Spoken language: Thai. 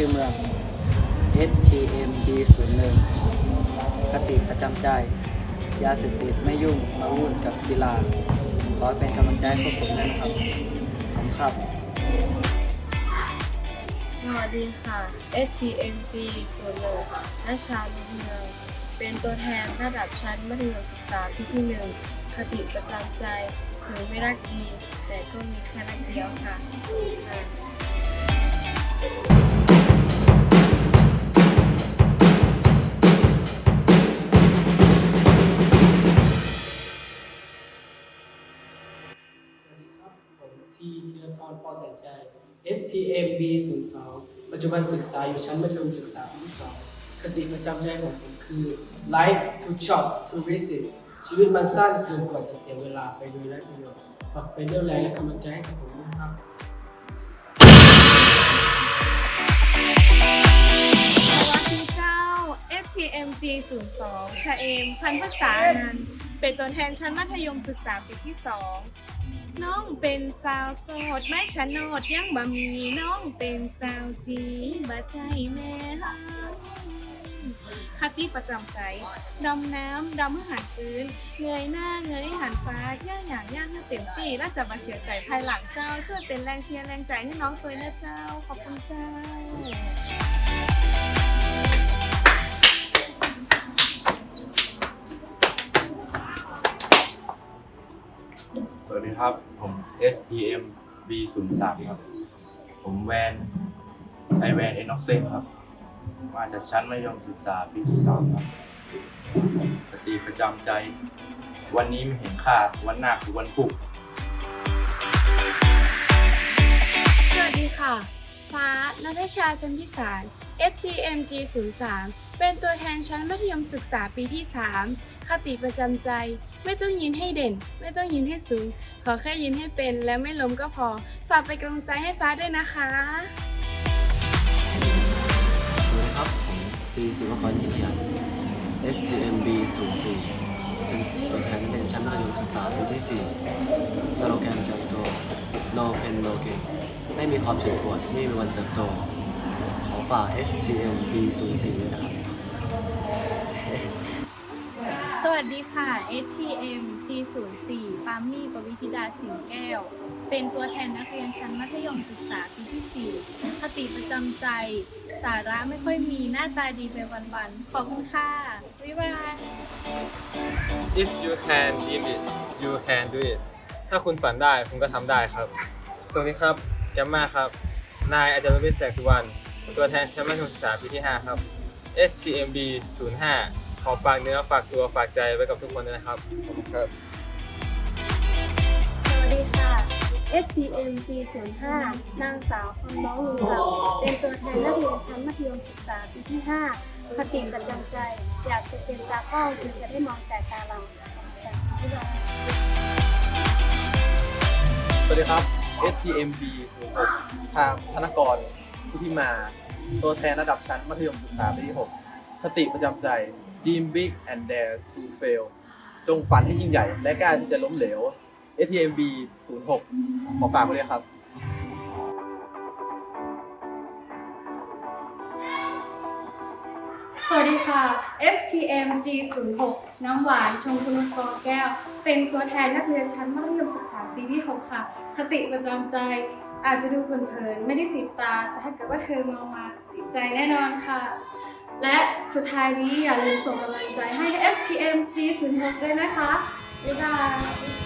ชื่อเมือง HTMB 0 1คติประจำใจ ยาเสพติดไม่ยุ่งมาวุ่นกับกีฬา ขอเป็นกำลังใจให้พวกผมด้วยนะครับขอบครับ สวัสดีค่ะ STMG ส่วนหนึ่งนัชชาลุเมือง เป็นตัวแทนระดับชั้นมัธยมศึกษาปีที่หนึ่งคติประจำใจ ถึงไม่รักดี แต่ก็มีแค่รักเดียวค่ะค่ะ ทีธีรทรปอแสนใจ STMB 02ปัจจุบันศึกษาอยู่ชั้นมัธยมศึกษาปีที่2คติประจำใจของผมคือ life to short to resist ชีวิตมันสั้นเกินกว่าจะเสียเวลาไปโดยไร้ประโยชน์ฝากเป็นเรื่องแรงและกำลังใจให้กับผมด้วยนะครับสวัสดีเจ้า FTMG 02ชาเอม พันภาษานันต์ เป็นตัวแทนชั้นมัธยมศึกษาปีที่2น้องเป็นสาวโสดไม่ชะโนดยังบ่มีน้องเป็นสาวจีบะใจแม่ฮังคติประจำใจ ดำน้ำ ดำให้หันพื้น เงยหน้า เงยหันฟ้าย่างอย่างย่างให้เต็มที่และจะมาเสียใจภายหลังเจ้า ช่วยเป็นแรงเชียร์แรงใจให้น้องตัวนะเจ้า ขอบคุณเจ้า วัสดีครับ ผม STM B 0 3 ครับ ผมแวนใช้แวนเอ็นออกเซนครับ มาจากชั้นมัธยมศึกษาปีที่สองครับปฏิประจำใจ วันนี้ไม่เห็นค่า วันหน้าคือวันพุกสวัสดีค่ะ ฟ้านัทชาจันพิสาร STMG 03 เป็นตัวแทนชั้นมัธยมศึกษาปีที่ 3 คติประจำใจ ไม่ต้องยืนให้เด่น ไม่ต้องยืนให้สูง ขอแค่ยืนให้เป็นและไม่ล้มก็พอ ฝากเป็นกำลังใจให้ฟ้าด้วยนะคะสวัสดีครับ ผมซีศิวกรยิทยา STMB 04เป็นตัวแทนนักเรียนชั้นมัธยมศึกษาปีที่ 4 สโลแกนเกี่ยวกับตัว No Pen No Gain ไม่มีความเจ็บปวดไม่มีวันเติบโต ขอฝาก STMB 04ด้วยนะครับ วัสดีค่ะ STM G04 ปามี่ปวิธิดาสิงแก้ว เป็นตัวแทนนักเรียนชั้นมัธยมศึกษาปีที่ 4 คติประจำใจ สาระไม่ค่อยมีหน้าตาดีไปวันๆ ขอบคุณค่ะบ๊ายบา If you can dream it you can do it ถ้าคุณฝันได้คุณก็ทำได้ครับ สวัสดีครับแกมมาครับ นายอาจารย์วิทย์แสงสุวรรณ ตัวแทนชั้นมัธยมศึกษาปีที่ 5 ครับ STMB 05 ขอฝากเนื้อฝากตัวฝากใจไว้กับทุกคนด้วยนะครับขอบคุณครับ สวัสดีค่ะ STM G05 นางสาวคำน้องลุงเหลาเป็นตัวแทนนักเรียนชั้นมัธยมศึกษาปีที่ 5 คติประจำใจ อยากจะเป็นตากล้องคือจะได้มองแต่ตาเราบ๊ายบาย สวัสดีครับ STMB 06ทางธนกรพุทธิมา ตัวแทนระดับชั้นมัธยมศึกษาปีที่ 6 คติประจำใจ Dream big and dare to fail จงฝันให้ยิ่งใหญ่ และกล้าที่จะล้มเหลว STMB 06 ขอฝากไว้ด้วยครับสวัสดีค่ะ STM G06 น้ำหวานชมพูนุชกอแก้ว เป็นตัวแทนนักเรียนชั้นมัธยมศึกษาปีที่ 6 ค่ะ คติประจำใจ อาจจะดูเผินๆ ไม่ได้ติดตา แต่ถ้าเกิดว่าเธอมองมาติดใจแน่นอนค่ะ และสุดท้ายนี้อย่าลืมส่งกำลังใจให้ STM G06 ด้วยนะคะ บ๊ายบาย